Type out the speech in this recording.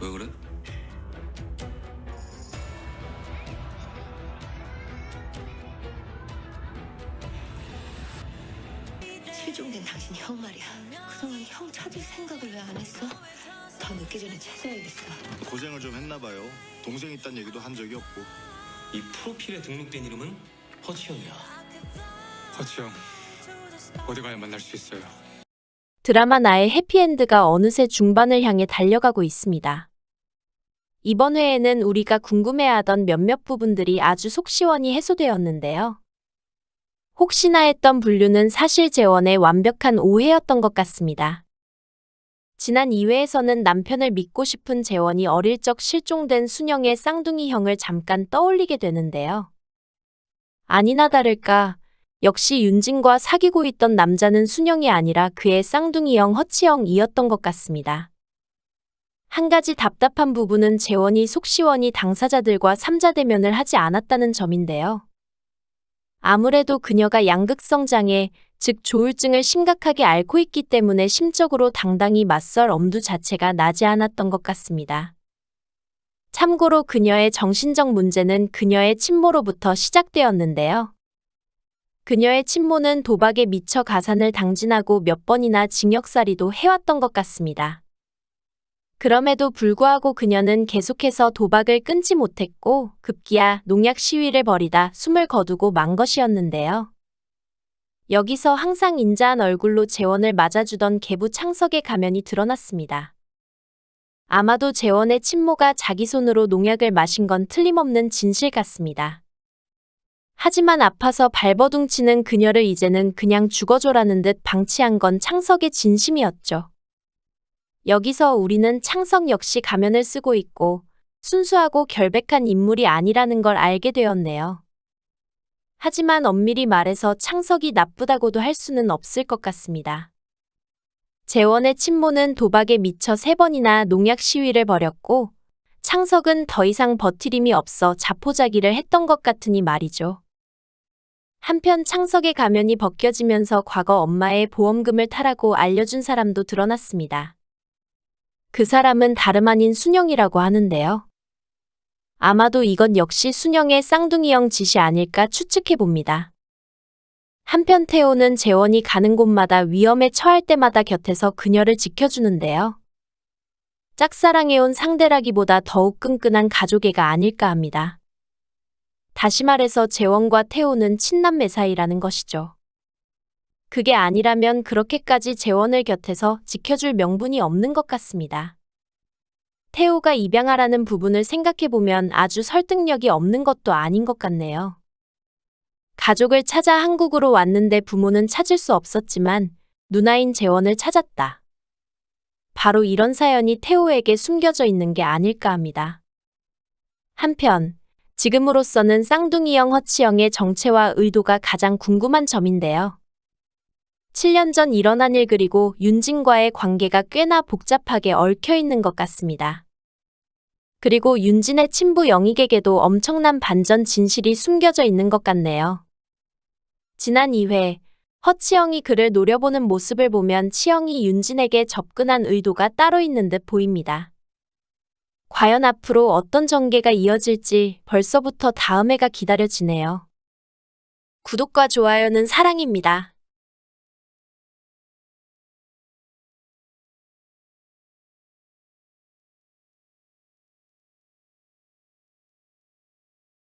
왜 그래? 실종된 당신 형 말이야. 그동안 형 찾을 생각을 왜 안 했어? 더 늦기 전에 찾아야겠어. 고생을 좀 했나 봐요. 동생 있다는 얘기도 한 적이 없고. 이 프로필에 등록된 이름은 허치영이야. 허치영 어디 가야 만날 수 있어요? 드라마 나의 해피엔드가 어느새 중반을 향해 달려가고 있습니다. 이번 회에는 우리가 궁금해하던 몇몇 부분들이 아주 속 시원히 해소되었는데요. 혹시나 했던 분류는 사실 재원의 완벽한 오해였던 것 같습니다. 지난 2회에서는 남편을 믿고 싶은 재원이 어릴 적 실종된 순영의 쌍둥이 형을 잠깐 떠올리게 되는데요. 아니나 다를까 역시 윤진과 사귀고 있던 남자는 순영이 아니라 그의 쌍둥이 형 허치영이었던 것 같습니다. 한 가지 답답한 부분은 재원이 속시원히 당사자들과 삼자 대면을 하지 않았다는 점인데요. 아무래도 그녀가 양극성 장애, 즉 조울증을 심각하게 앓고 있기 때문에 심적으로 당당히 맞설 엄두 자체가 나지 않았던 것 같습니다. 참고로 그녀의 정신적 문제는 그녀의 친모로부터 시작되었는데요. 그녀의 친모는 도박에 미쳐 가산을 당진하고 몇 번이나 징역살이도 해왔던 것 같습니다. 그럼에도 불구하고 그녀는 계속해서 도박을 끊지 못했고 급기야 농약 시위를 벌이다 숨을 거두고 만 것이었는데요. 여기서 항상 인자한 얼굴로 재원을 맞아주던 계부 창석의 가면이 드러났습니다. 아마도 재원의 친모가 자기 손으로 농약을 마신 건 틀림없는 진실 같습니다. 하지만 아파서 발버둥치는 그녀를 이제는 그냥 죽어줘라는 듯 방치한 건 창석의 진심이었죠. 여기서 우리는 창석 역시 가면을 쓰고 있고 순수하고 결백한 인물이 아니라는 걸 알게 되었네요. 하지만 엄밀히 말해서 창석이 나쁘다고도 할 수는 없을 것 같습니다. 재원의 친모는 도박에 미쳐 세 번이나 농약 시위를 벌였고 창석은 더 이상 버티림이 없어 자포자기를 했던 것 같으니 말이죠. 한편 창석의 가면이 벗겨지면서 과거 엄마의 보험금을 타라고 알려준 사람도 드러났습니다. 그 사람은 다름 아닌 순영이라고 하는데요. 아마도 이건 역시 순영의 쌍둥이형 짓이 아닐까 추측해 봅니다. 한편 태호는 재원이 가는 곳마다 위험에 처할 때마다 곁에서 그녀를 지켜주는데요. 짝사랑해온 상대라기보다 더욱 끈끈한 가족애가 아닐까 합니다. 다시 말해서 재원과 태호는 친남매 사이라는 것이죠. 그게 아니라면 그렇게까지 재원을 곁에서 지켜줄 명분이 없는 것 같습니다. 태호가 입양하라는 부분을 생각해보면 아주 설득력이 없는 것도 아닌 것 같네요. 가족을 찾아 한국으로 왔는데 부모는 찾을 수 없었지만 누나인 재원을 찾았다. 바로 이런 사연이 태호에게 숨겨져 있는 게 아닐까 합니다. 한편, 지금으로서는 쌍둥이형 허치영의 정체와 의도가 가장 궁금한 점인데요. 7년 전 일어난 일 그리고 윤진과의 관계가 꽤나 복잡하게 얽혀 있는 것 같습니다. 그리고 윤진의 친부 영익에게도 엄청난 반전 진실이 숨겨져 있는 것 같네요. 지난 2회, 허치영이 그를 노려보는 모습을 보면 치영이 윤진에게 접근한 의도가 따로 있는 듯 보입니다. 과연 앞으로 어떤 전개가 이어질지 벌써부터 다음 회가 기다려지네요. 구독과 좋아요는 사랑입니다.